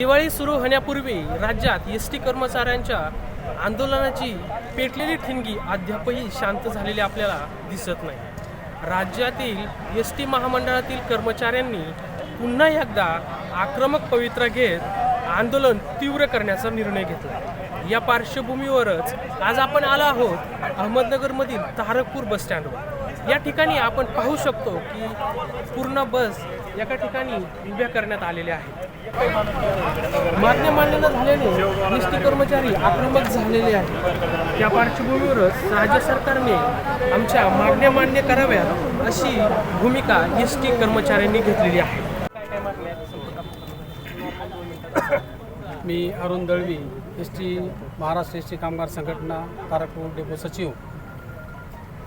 दिवाळी सुरू होण्यापूर्वी राज्यात एस टी कर्मचाऱ्यांच्या आंदोलनाची पेटलेली ठिणगी अद्यापही शांत झालेली आपल्याला दिसत नाही. राज्यातील एस टी महामंडळातील कर्मचाऱ्यांनी पुन्हा एकदा आक्रमक पवित्रा घेत आंदोलन तीव्र करण्याचा निर्णय घेतला. या पार्श्वभूमीवरच आज आपण आलो आहोत अहमदनगरमधील तारकपूर बस स्टँडवर या ठिकाणी आपण पाहू शकतो की पूर्ण बस एका ठिकाणी उभ्या करण्यात आलेल्या आहेत. मान्य मान्य न झाल्याने एस टी कर्मचारी आक्रमक झालेले आहेत. त्या पार्श्वभूमीवरच राज्य सरकारने आमच्या मागण्या मान्य कराव्यात अशी भूमिका एस टी कर्मचाऱ्यांनी घेतलेली आहे. मी Arun Dalvi S T Maharashtra S T कामगार संघटना तारापूर डेपो सचिव.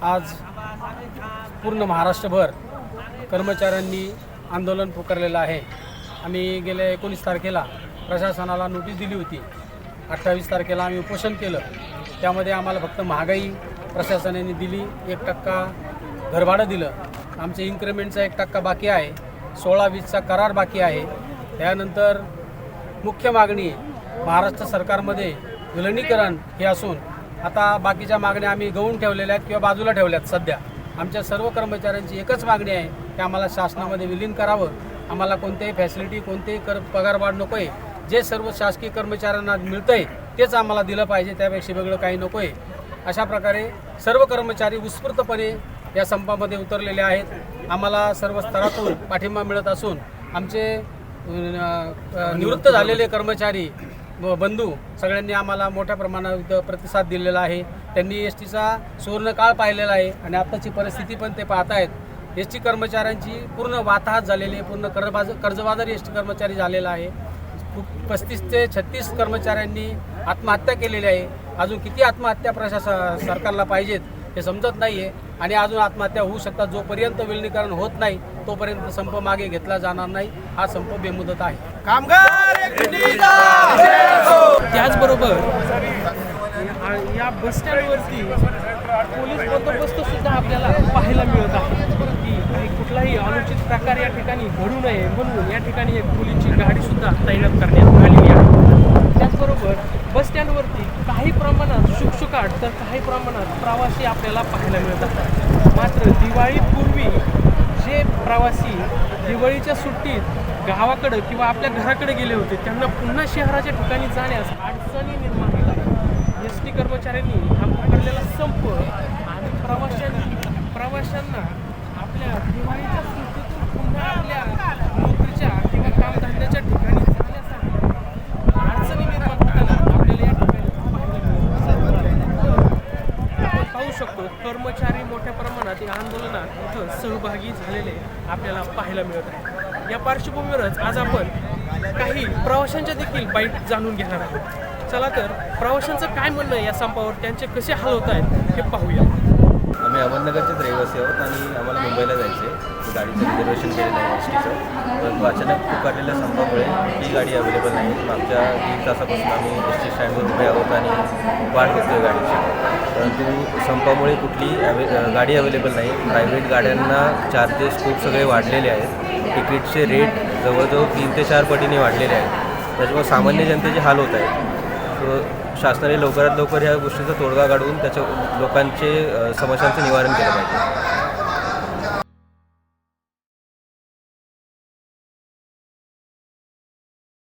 आज पूर्ण महाराष्ट्रभर कर्मचाऱ्यांनी आंदोलन पुकारलेलं आहे. आम्ही गेल्या एकोणीस तारखेला प्रशासनाला नोटीस दिली होती. अठ्ठावीस तारखेला आम्ही उपोषण केलं. त्यामध्ये आम्हाला फक्त महागाई प्रशासनाने दिली एक टक्का घरभाडं दिलं. आमचे इन्क्रिमेंटचा एक टक्का बाकी आहे. सोळा वीसचा करार बाकी आहे. त्यानंतर मुख्य मागणी महाराष्ट्र सरकारमध्ये विलनीकरण हे असून आता बाकीच्या मागण्या आम्ही गवून ठेवलेल्या आहेत किंवा बाजूला ठेवल्या आहेत सध्या. आमच्या सर्व कर्मचाऱ्यांची एकच मागणी आहे की आम्हाला शासनामध्ये विलीन करावं. आम्हाला कोणत्याही फॅसिलिटी कोणतेही कर पगारवाढ नको आहे जे सर्व शासकीय कर्मचाऱ्यांना मिळतं आहे तेच आम्हाला दिलं पाहिजे त्यापेक्षा वेगळं काही नको आहे अशा प्रकारे सर्व कर्मचारी उत्स्फूर्तपणे या संपामध्ये उतरलेले आहेत. आम्हाला सर्व स्तरातून पाठिंबा मिळत असून आमचे निवृत्त झालेले कर्मचारी बंधू सगळ्यांनी आम्हाला मोठ्या प्रमाणात इथं प्रतिसाद दिलेला आहे. त्यांनी एस टीचा सुवर्णकाळ पाहिलेला आहे आणि आत्ताची परिस्थिती पण ते पाहत आहेत एस टी कर्मचाऱ्यांची पूर्ण वाताहत झालेली आहे पूर्ण कर्जबाज कर्जबाजारी एस टी कर्मचारी झालेला आहे. पस्तीस ते छत्तीस कर्मचाऱ्यांनी आत्महत्या केलेली आहे. अजून किती आत्महत्या प्रशासन सरकारला पाहिजेत हे समजत नाही आहे आणि अजून आत्महत्या होऊ शकतात जोपर्यंत विलिनीकरण होत नाही तोपर्यंत संप मागे घेतला जाणार नाही. हा संप बेमुदत आहे. त्याचबरोबर या बस स्टँडवरती पोलीस बंदोबस्त सुद्धा आपल्याला पाहायला मिळत आहे. की काही कुठलाही अनुचित प्रकार या ठिकाणी घडू नये म्हणून या ठिकाणी एक पोलीसची गाडी सुद्धा तैनात करण्यात आलेली आहे. त्याचबरोबर बस स्टँडवरती काही प्रमाणात शुकशुकाट तर काही प्रमाणात प्रवासी आपल्याला पाहायला मिळत आहेत मात्र दिवाळीपूर्वी जे प्रवासी दिवाळीच्या सुट्टीत गावाकडं किंवा आपल्या घराकडे गेले होते त्यांना पुन्हा शहराच्या ठिकाणी जाण्यास अडचणी निर्माण केल्या एस टी कर्मचाऱ्यांनी हा पकडलेला संप आणि प्रवाशांनी प्रवाशांना आपल्या दिवाळीच्या सुट्टीतून पुन्हा आपल्या नोकरीच्या किंवा कामधंद्याच्या ठिकाणी अडचणी निर्माण होताना आपल्याला या ठिकाणी आपण पाहू शकतो कर्मचारी मोठ्या प्रमाणात या आंदोलनात इथं सहभागी झालेले आपल्याला पाहायला मिळत आहे या पार्श्वभूमीवरच आज आपण काही प्रवाशांच्या देखील बाईट जाणून घेणार आहोत. चला तर प्रवाशांचं काय म्हणणं आहे या संपावर? त्यांचे कसे हाल होत आहेत हे पाहूया. आम्ही अहमदनगरचेच रहिवासी आहोत आणि आम्हाला मुंबईला जायचे आहे गाडीचं रिझर्वेशन केलेलं आहे एस टीचं परंतु अचानक पुकारलेल्या संपामुळे ही गाडी अवेलेबल नाही. मागच्या तीन तासापासून आम्ही एस टी स्टँडवर उभे आहोत आणि वाट बघतोय गाडीची. परंतु संपामुळे कुठली अवे गाडी अवेलेबल नाही. प्रायव्हेट गाड्यांना चार्जेस खूप सगळे वाढलेले आहेत. तिकीटचे रेट जवळजवळ तीन ते चार पटीने वाढलेले आहेत. त्याच्यामुळे सामान्य जनतेचे हाल होत आहेत सो शासनाने लवकरात लवकर ह्या गोष्टीचा तोडगा काढून त्याच्या लोकांचे समस्यांचं निवारण केलं पाहिजे.